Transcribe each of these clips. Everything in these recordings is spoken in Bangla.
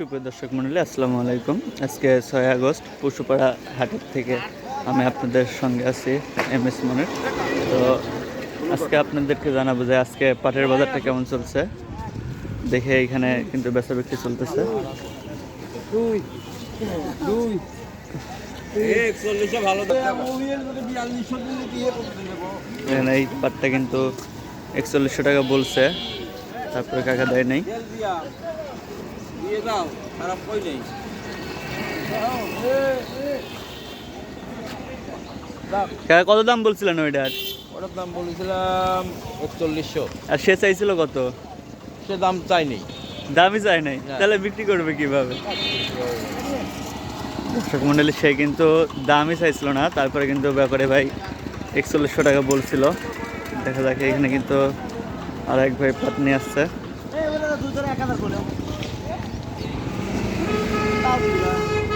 সুপ্রিয় দর্শক মন্ডলী আসসালামু আলাইকুম। আজকে ছয় আগস্ট, পশুপাড়া হাটের থেকে আমি আপনাদের সঙ্গে আছি এম এস মনের। তো আজকে আপনাদেরকে জানাব যে আজকে পাটের বাজারটা কেমন চলছে। দেখে এখানে কিন্তু বেচা বিক্রি চলতেছে। এই পাটটা কিন্তু একচল্লিশশো টাকা বলছে। তারপরে কাকা দেয় নাই। দিয়ে দাও খারাপ কই নেই। কত দাম বলছিলেন ওইটার? ওটার দাম বলেছিলাম একচল্লিশশো। আর সে চাইছিল কত? সে দাম চাইনি দামই চাই নাই। তাহলে বিক্রি করবে কীভাবে? দর্শক মন্ডলী সে কিন্তু দামই চাইছিল না তারপরে কিন্তু ব্যাপারে ভাই একচল্লিশশো টাকা বলছিল। দেখা যাক এখানে কিন্তু আর এক ভাই পাট নিয়ে আসছে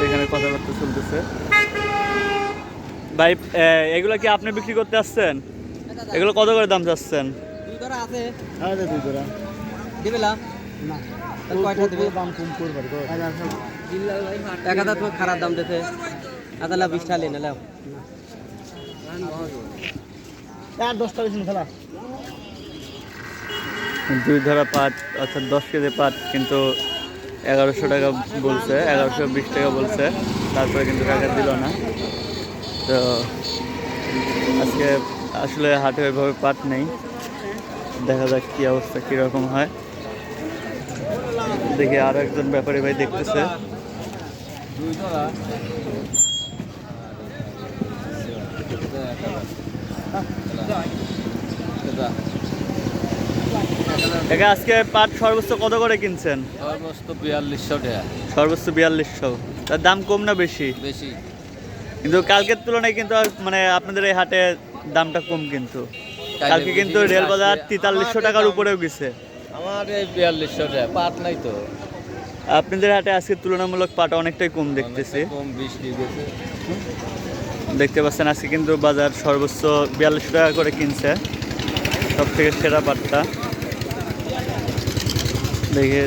এখানে কথাবার্তা চলতেছে। ভাই এগুলো কি আপনি বিক্রি করতে আসছেন? এগুলো কত করে দাম চাচ্ছেন? দুই ধরা আছে। আরে দুই জোড়া দিবে না? না। কয়টা দিবে? দাম কম করবে এক হাজার তো খারাপ দাম দিতে আদালা বিশটা নিয়ে নিলাম। দশটা বেশি দুই ধরা পাট অর্থাৎ দশ কেজি পাট কিন্তু এগারোশো টাকা বলছে, এগারোশো বিশ টাকা বলছে, তারপরে কিন্তু টাকা দিল না। তো আজকে আসলে হাটে ওইভাবে পাট নেই। দেখা যাক কী অবস্থা, কীরকম হয়। দেখি আরও একজন ব্যাপারী ভাই দেখতেছে। দুই ধরা আজকে পাট সর্বোচ্চ কত করে কিনছেন? সর্বোচ্চ বিয়াল্লিশশো টাকা। সর্বোচ্চ বিয়াল্লিশশো। তার দাম কম না বেশি? বেশি। কিন্তু কালকের তুলনায় কিন্তু মানে আপনাদের এই হাটে দামটা কম কিন্তু। কালকে কিন্তু রেল বাজার তেতাল্লিশশো টাকার উপরেও গেছে। আমার এই বিয়াল্লিশশো টাকা পাট নাই তো। আপনাদের হাটে আজকে তুলনামূলক পাটা অনেকটাই কম দেখতেছি। কম বৃষ্টি গেছে দেখতে পাচ্ছেন আজকে কিন্তু বাজার সর্বোচ্চ বিয়াল্লিশশো টাকা করে কিনছে। সব থেকে সেরা পাটটা। দেখি।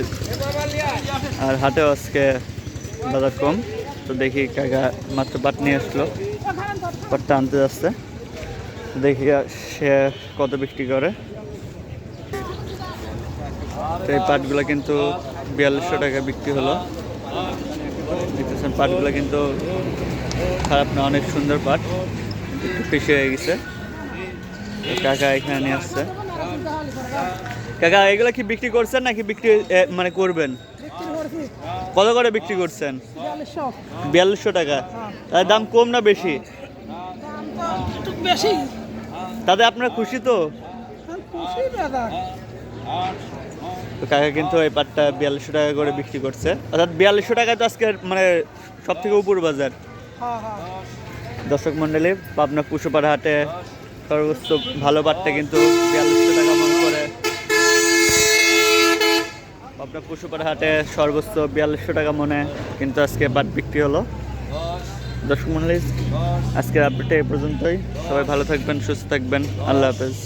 আর হাটেও আজকে বাজার কম, তো দেখি কাকা মাত্র পাট নিয়ে আসলো। পাটটা আনতে যাচ্ছে। দেখি সে কত বিক্রি করে। তো এই পাটগুলো কিন্তু বিয়াল্লিশশো টাকা বিক্রি হলো। দেখতেছেন, পাটগুলো কিন্তু খারাপ না, অনেক সুন্দর পাট। একটু পিছিয়ে হয়ে গেছে। কাকা এখানে নিয়ে আসছে। কাকা, এগুলো কি বিক্রি করছেন নাকি বিক্রি মানে করবেন? কত করে বিক্রি করছেন? বিয়াল্লিশশো টাকা। তার দাম কম না বেশি? বেশি তাতে আপনারা খুশি তো? কাকা কিন্তু এই পাটটা বিয়াল্লিশশো টাকা করে বিক্রি করছে। অর্থাৎ বিয়াল্লিশশো টাকা তো আজকে মানে সব থেকে উপর বাজার। দর্শক মন্ডলী পাবনা পুষোপাড়া হাটে সর্বোচ্চ ভালো পাটটা কিন্তু বিয়াল্লিশশো টাকা মন করে পাবনা পুষোপাড়া হাটে সর্বোচ্চ বিয়াল্লিশশো টাকা মনে কিন্তু আজকে বাদ বিক্রি হলো। দর্শক মন্ডলী আজকের আপডেটটা এই পর্যন্তই। সবাই ভালো থাকবেন, সুস্থ থাকবেন। আল্লাহ হাফেজ।